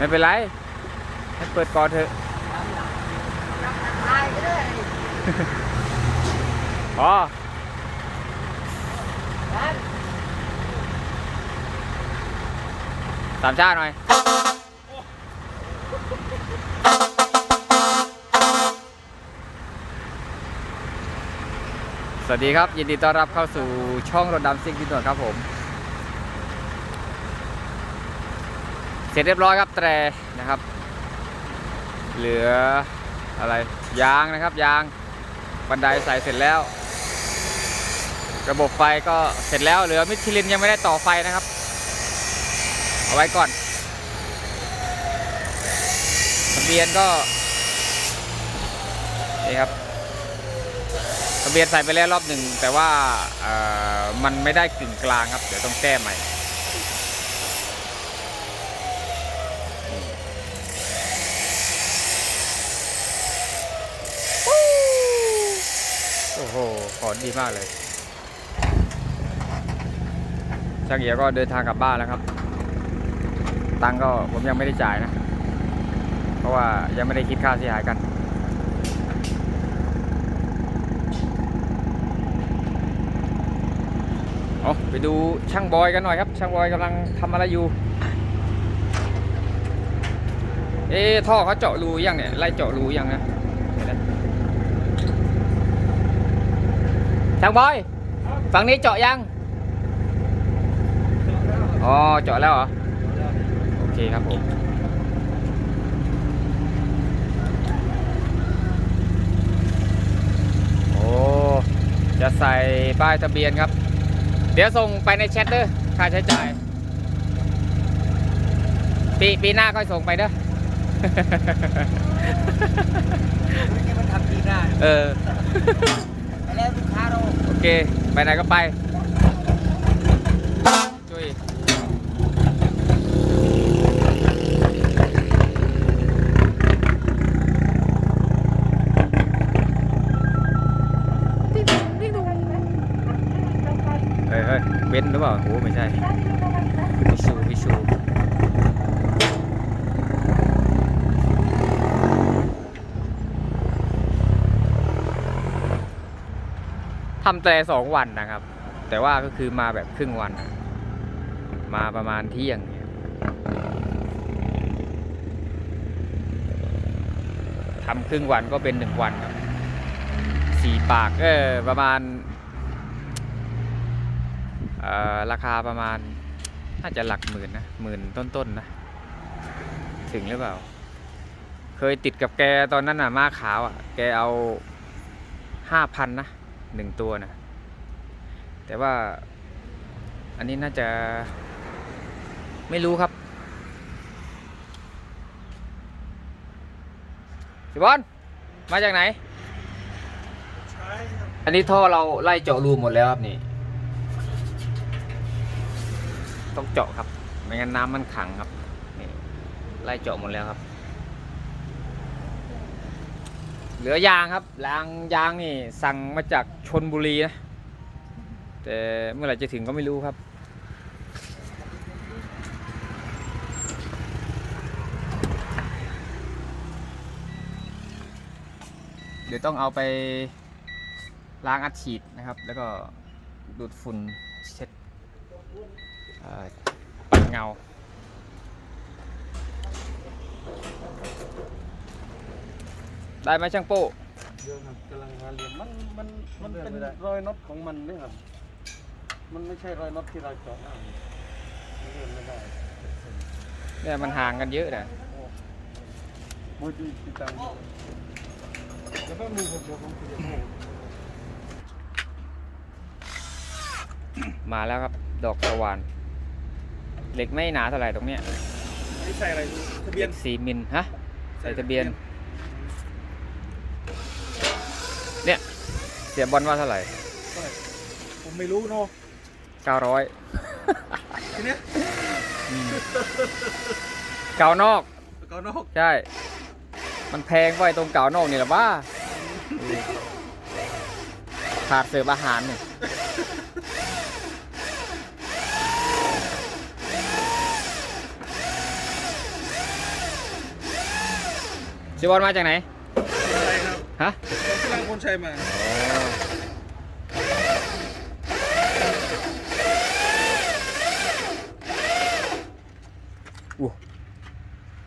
ไม่เป็นไรให้เปิดก่อนเถอะตายก็ได้พอสามชาติหน่อยสวัสดีครับ ยินดีต้อนรับเข้าสู่ช่องรถดำซิ่งพี่หนวดครับผม เสร็จเรียบร้อยครับแตรนะครับ เหลืออะไรยางนะครับยางบันไดใส่เสร็จแล้ว ระบบไฟก็เสร็จแล้วเหลือมิชลินยังไม่ได้ต่อไฟนะครับ เอาไว้ก่อนทะเบียนก็นี่ครับทะเบียนใส่ไปแล้วรอบหนึ่งแต่ว่าเอ่อมันไม่ได้กึ่งกลางครับ เดี๋ยวต้องแก้ใหม่ โอ้โห ขอดีมากเลยช่างเอียก็เดินทางกลับบ้านแล้วครับ ตังก็ผมยังไม่ได้จ่ายนะ เพราะว่ายังไม่ได้คิดค่าเสียหายกัน เอาไปดูช่างบอยกันหน่อยครับ ช่างบอยกำลังทำอะไรอยู่ เอ๊ะท่อเขาเจาะรูยังเนี่ย ไล่เจาะรูยังนะ ช่างบอยฝั่งนี้เจาะยัง อ๋อ เจาะแล้วเหรอ โอเคครับผมโอ้จะใส่ป้ายทะเบียนครับ เดี๋ยวส่งไปในแชทเด้อค่าใช้จ่าย ปีปีหน้าค่อยส่งไปเด้อไม่ใช่มันทำดีได้เออไปแล้วลูกค้าเรา โอเค ไปไหนก็ไปจุยเฮ้ยเฮ้ยเบนซ์หรือเปล่าโอ้ไม่ใช่วิชูวิชู ทำแต่สองวันนะครับ แต่ว่าก็คือมาแบบครึ่งวัน มาประมาณเที่ยงทำครึ่งวันก็เป็นหนึ่งวันครับสี่ปากเออประมาณเออราคาประมาณน่าจะหลักหมื่นนะหมื่นต้นๆนะ ถึงหรือเปล่า เคยติดกับแกตอนนั้นน่ะมาขาวอะ แกเอาห้าพันนะ หนึ่งตัวนะ แต่ว่าอันนี้น่าจะไม่รู้ครับสิบอลมาจากไหน อันนี้ท่อเราไล่เจาะรูหมดแล้วครับนี่ ต้องเจาะครับ ไม่งั้นน้ำมันขังครับ นี่ไล่เจาะหมดแล้วครับ เหลือยางครับยางยางนี่สั่งมาจากชนบุรีนะ แต่เมื่อไหร่จะถึงก็ไม่รู้ครับ เดี๋ยวต้องเอาไปล้างอัดฉีดนะครับ แล้วก็ดูดฝุ่นเช็ดปัดเงา ได้ไหมช่างโป้เดี๋ยวครับกำลังหาเหลี่ยมมันมันมันเป็นรอยน็อตของมันนี่ครับมันไม่ใช่รอยน็อตที่เราเจาะเอามันเลื่อนไม่ได้เนี่ยมันห่างกันเยอะนะมือดีติดตามแล้วก็มีผมเดี๋ยวผมจะให้มาแล้วครับ ดอกสว่านเหล็กไม่หนาเท่าไหร่ตรงเนี้ยนี่ใส่อะไรทะเบียนสี่มิลฮะใส่ทะเบียน เนี่ย เสียบอลว่าเท่าไหร่ ผมไม่รู้เนาะเก้าร้อยทีเนี้ยเก่านอก ก็นอกใช่ มันแพงไว้ตรงเก่านอกนี่แหละบ้าขาดเสิร์ฟอาหารเนี่ยเสียบอลมาจากไหน อะไรครับฮะผมกำลังคนชัยมาอู้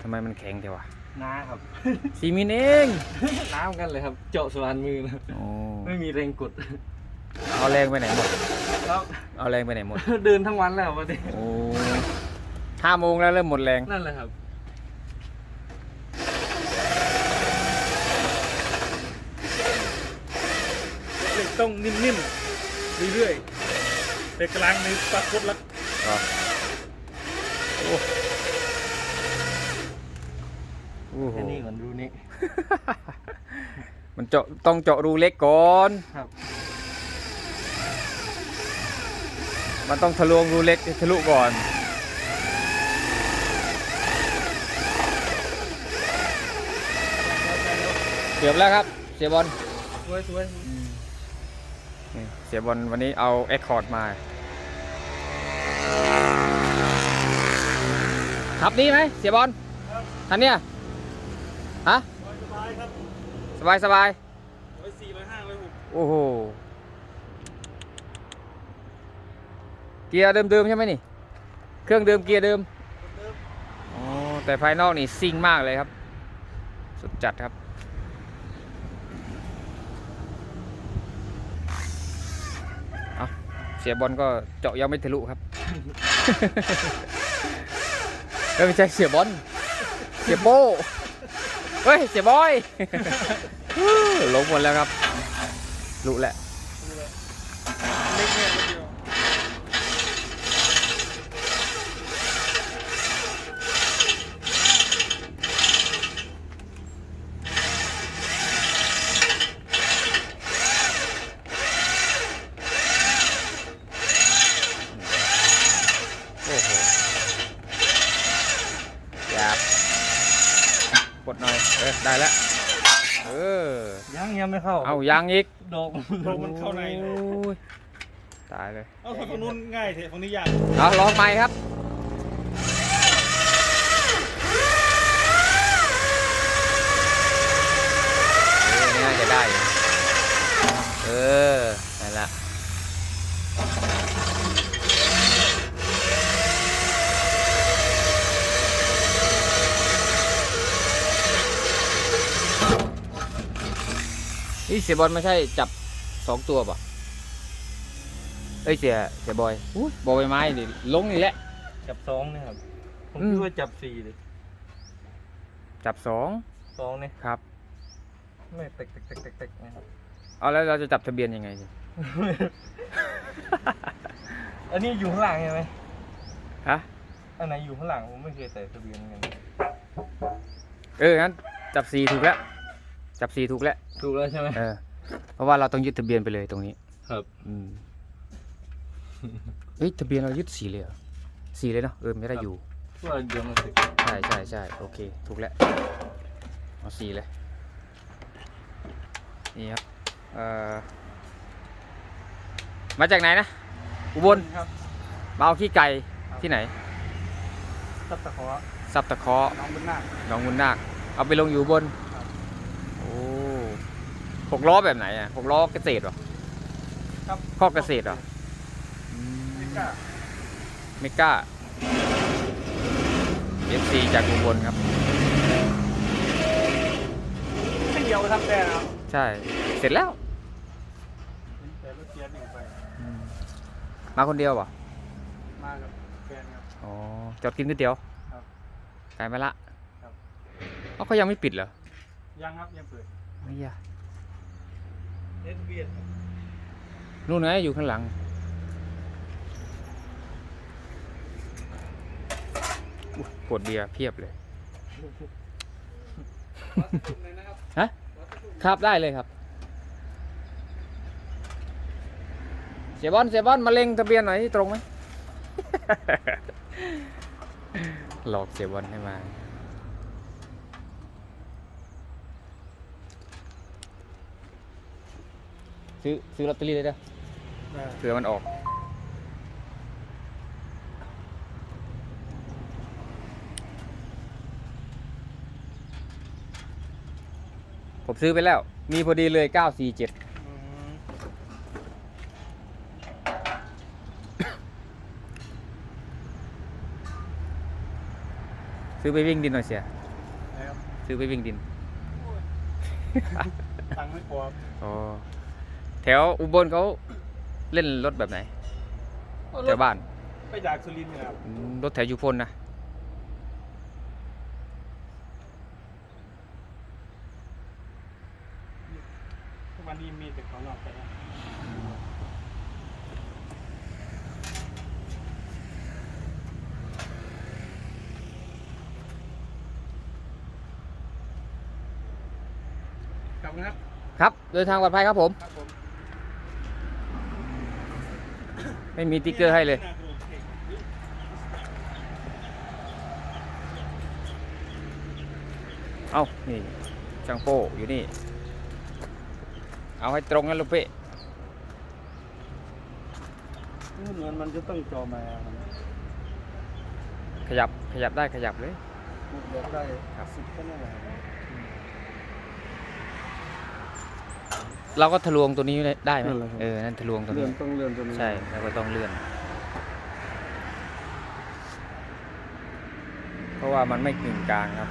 ทำไมมันแข็งจังวะน้าครับซีมินเองน้ำกันเลยครับ เจาะสวานมือนะโอ้ไม่มีแรงกด เอาแรงไปไหนหมดแล้วเอาแรงไปไหนหมด เดินทั้งวันแล้ววันนี้โอ้ห้าโมงแล้วเริ่มหมดแรง นั่นแหละครับ เหล็ก ต้องนิ่มๆเรื่อยๆแต่กลางในปรากฏแล้วอ๋อโอ้โอ้โหแค่นี้ก่อนดูนี่มันเจาะต้องเจาะรูเล็กก่อนครับ มันต้องทะลวงรูเล็กให้ทะลุก่อน เกือบแล้วครับ เสียบอล สวยสวยนี่ เสียบอลวันนี้เอาเอ็กคอร์ดมาครับนี่ไหมเสียบอลทันเนี่ยฮะสบายครับสบายสบายร้อยสี่ร้อยห้าร้อยหกโอ้โห เกียร์เดิมๆใช่ไหมนี่ เครื่องเดิมเกียร์เดิม อ๋อ แต่ภายนอกนี่ซิ่งมากเลยครับ สุดจัดครับ เอา เสียบอลก็เจาะยังไม่ทะลุครับเอ้ยไม่ใช่เสียบอล เสียโบเฮ้ย เสียบอยลงหมดแล้วครับรู้แหละเล็กเนี่ยนิดเดียว โอ้โหหยาบกดหน่อย เออ ได้แล้ว เออ ยังยังไม่ เข้าเอายางอีกดอกโลมันเข้าในเลยโอ้ยตายเลย เอาฝั่งนู้นง่ายเถอะฝั่งนี้ยากเอาลองใหม่ครับเออนี่น่าจะได้อยู่เออนั่นละนี่เสียบอลไม่ใช่จับสองตัวป่ะเอ้ยเสียเสียบอยอุ้ยบอยไม้ดิลงนี่แหละ จับสองนี่ครับ ผมอืม คิดว่าจับสี่เลยจับสองสองนี่ครับ ไม่เตกเตกเตกเตกเตกนะครับ เอาแล้วเราจะจับทะเบียนยังไงดิอันนี้อยู่ข้างหลังใช่ไหมฮะอันไหนอยู่ข้างหลังผมไม่เคยใส่ทะเบียนกัน เอองั้นจับสีถูกแล้ว จับสีถูกแล้วถูกแล้วใช่ไหม เออ เพราะว่าเราต้องยึดทะเบียนไปเลยตรงนี้ครับ อืมเฮ้ยทะเบียนเรายึดสีเลยเหรอสีเลยเนาะเออไม่ได้อยู่ว่าเดี๋ยวมันสึกใช่ใช่ใช่โอเค ถูกแล้วเอาสีเลย นี่ครับ เอ่อ มาจากไหนนะ อุบลครับมาเอาขี้ไก่ที่ไหนตับตะขอซับตะเคาะน้องบุญนาคหนองมุนนาคเอาไปลงอยู่บนครับโอ้ หกล้อแบบไหนอะหกล้อเกษตรเหรอครับข้อเกษตรเหรอไม่กล้าเมก้าเอฟซีจากอุบลครับไม่เดียวทำแต่นะครับใช่ เสร็จแล้วแต่รถเกียร์หนึ่งไปมาคนเดียวเปล่ะมากับแฟนครับ อ๋อจอดกินก๋วยเตี๋ยวครับไกลมาละครับ เขาเขายังไม่ปิดเหรอยังครับยังเปิด ไม่ยาเอ็ดเบียด นู่นไงอยู่ข้างหลังอุ๊ยขวดเบียร์เพียบเลย ฮะ ครับได้เลยครับ เสียบอลเสียบอลมาเล็งทะเบียนหน่อยที่ตรงไหม หลอกเสียบอลให้มา ซื้อซื้อลอตเตอรี่เลยเด้อเผื่อมันออก ผมซื้อไปแล้ว มีพอดีเลย 947 อืมซื้อไปวิ่งดินหน่อยเสียนะครับซื้อไปวิ่งดิน ตังค์ไม่พอครับอ๋อ แถวอุบลเขาเล่นรถแบบไหนแถวบ้านไปจากสุรินทร์เนี่ยครับอืมรถแถวยุพลนะทุกวันนี้มีแต่ของนอกไปนะขอบคุณครับ ครับเดินทางปลอดภัยครับผม ครับผม ไม่มีติ๊กเกอร์ให้เลย เอ้านี่ช่างโป้อยู่นี่ เอาให้ตรงนั้นลูกเป้นี่เหมือนมันจะต้องจอมามันขยับขยับได้ขยับเลยมันอยากได้ครับสิบแค่นั้นแหละ เราก็ทะลวงตัวนี้ได้ไหมนั่นแหละครับ เออ นั่นทะลวงตัวเลื่อนี้ นต้องเลื่อนตัวนี้ใช่แล้วก็ต้องเลื่อน เพราะว่ามันไม่กึ่งกลางครับ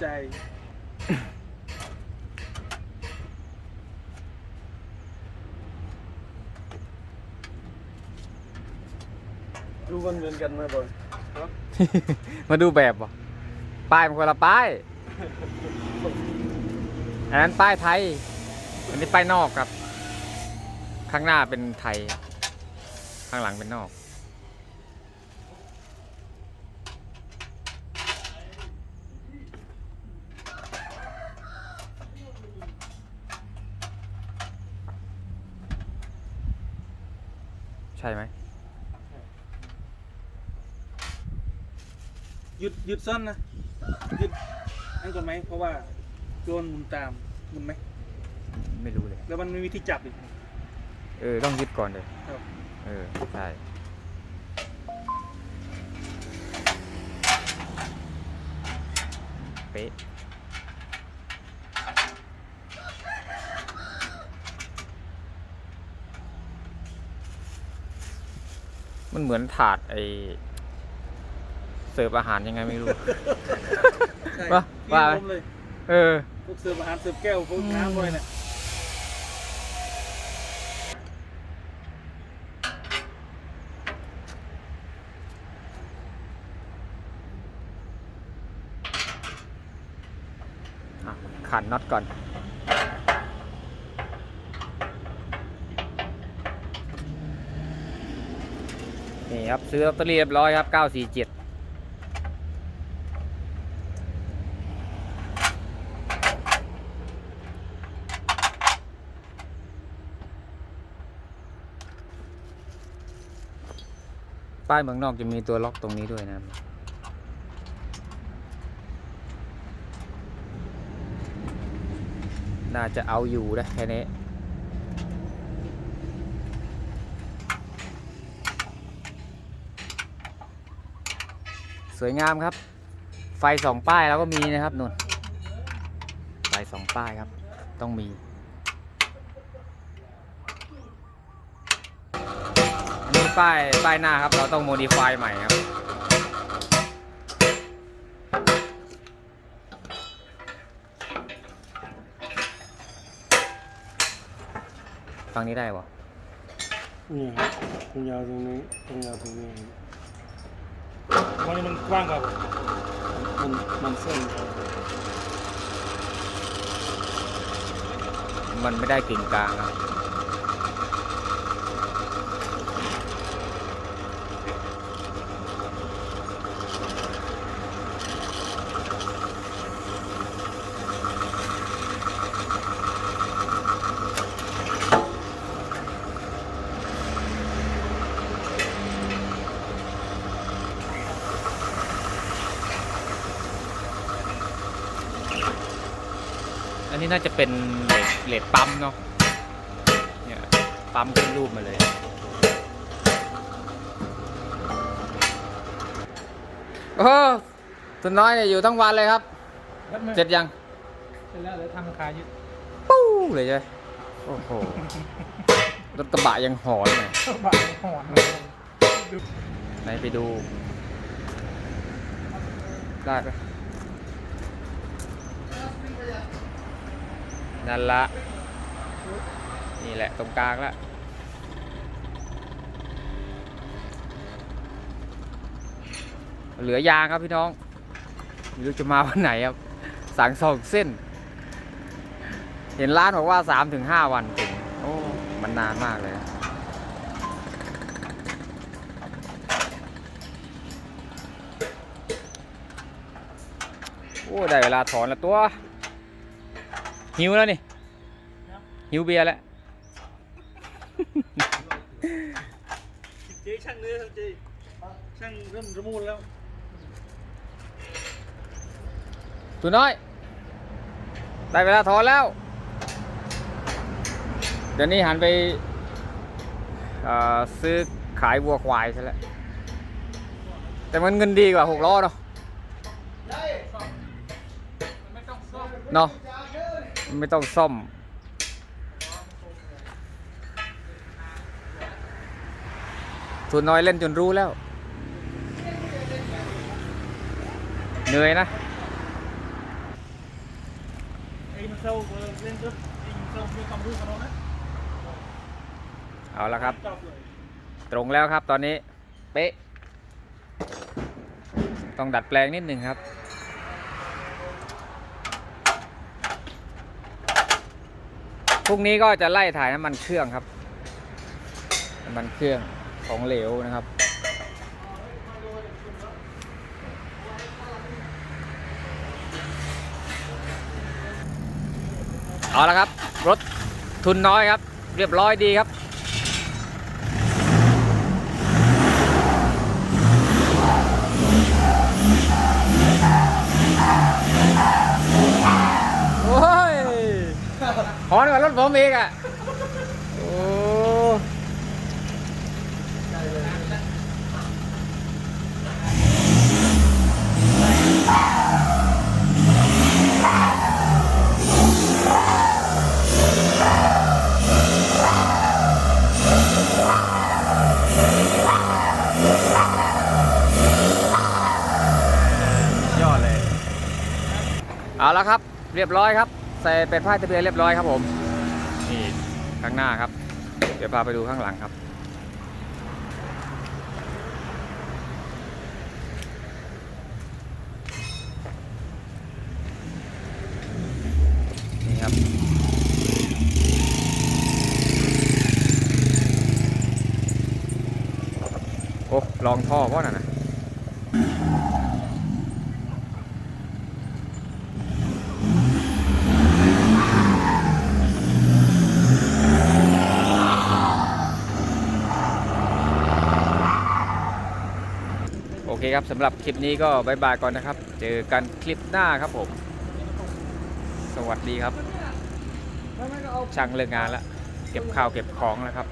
ใจดูมันเหมือนกันไหมบอยมาดูแบบบ่ ป้ายมันคนละป้ายอันนั้นป้ายไทย อันนี้ป้ายนอกครับ ข้างหน้าเป็นไทย ข้างหลังเป็นนอก ใช่ไหม ยุดหยุดซ่อนนะหยุดอันก่อนไหมเพราะว่าโจรหมุนตามหมุนไหมไม่รู้เลย แล้วมันไม่มีที่จับอีกเออต้องยึดก่อนเลยครับเออใช่เป๊ะมันเหมือนถาดไอ เสิร์ฟอาหารยังไงไม่รู้ ใช่ว่าพี่ว่าล้มเลยเออ พวกเสิร์ฟอาหารเสิร์ฟแก้วพวกน้ำอะไรเนี่ยอะขันน็อตก่อน นี่ครับ ซื้อลอตเตอรี่เรียบร้อยครับ 947 ป้ายเมืองนอกจะมีตัวล็อกตรงนี้ด้วยนะครับน่าจะเอาอยู่นะแค่นี้สวยงามครับ ไฟสองป้ายแล้วก็มีนะครับนุ่นไฟสองป้ายครับ ต้องมี อันนี้ ป้ายป้ายหน้าครับ เราต้องโมดิฟายใหม่ครับฟังนี้ได้ปะนี่ครับตรงยาวตรงนี้ตรงยาวตรงนี้วันนี้มันกว้างกว่าผมมันมันเส้นครับมันไม่ได้กึ่งกลางครับ นนี้น่าจะเป็นเลดเลดปั๊มเนาะเนี่ยปั๊มขึ้นรูปมาเลยคโอ้ตุนน้อยเนี่ยอยู่ทั้งวันเลยครับ เสร็จยังเสร็จแล้วเดี๋ยวทำขายอยู่ปู้เลยใช่ไหมโอ้โหรถกระบะยังหอนเลยบาทหอนเลยไหนไปดู ได้ปะ นั่นละนี่แหละตรงกลางละเหลือยางครับพี่น้องไม่รู้จะมาวันไหนครับสั่งสองเส้น เห็นร้านบอกว่าสามถึงห้าวันถึงโอ้มันนานมากเลย โอ้ ได้เวลาถอนแล้วตัว หิวแล้วนี่หิวเบียร์แล้วเจ๊ช่างเนื้อครับเจ๊ช่างเริ่มระมูลแล้วตัวน้อย ได้เวลาถอนแล้ว เดี๋ยวนี้หันไปเอ่อซื้อขายวัวควายใช่แล้ว แต่มันเงินดีกว่าหกล้อเนาะเนาะมัน ไม่ต้องซ่อม ทุนน้อยเล่นจนรู้แล้ว เหนื่อยนะไอ้มันเข้าเล่นรถไอ้มันเข้ามีความรู้กับเรานะเอาละครับจบเลยตรงแล้วครับตอนนี้ เป๊ะ ต้องดัดแปลงนิดหนึ่งครับ พรุ่งนี้ก็จะไล่ถ่ายน้ำมันเครื่องครับ น้ำมันเครื่องของเหลวนะครับ เอาละครับ รถทุนน้อยครับ เรียบร้อยดีครับ โอ้ย หอนกว่ารถผมอีกอะ โอ้ยอดเลย เอาละครับ เรียบร้อยครับ ใส่เป็นผ้ายทะเบียนเรียบร้อยครับผม นี่ข้างหน้าครับ เดี๋ยวพาไปดูข้างหลังครับ นี่ครับ โอ้ลองท่อเพราะนั่นนะ ครับสำหรับคลิปนี้ก็บายบายก่อนนะครับ เจอกันคลิปหน้าครับผม สวัสดีครับ ช่างเลิกงานแล้ว เก็บข้าวเก็บของแล้วครับ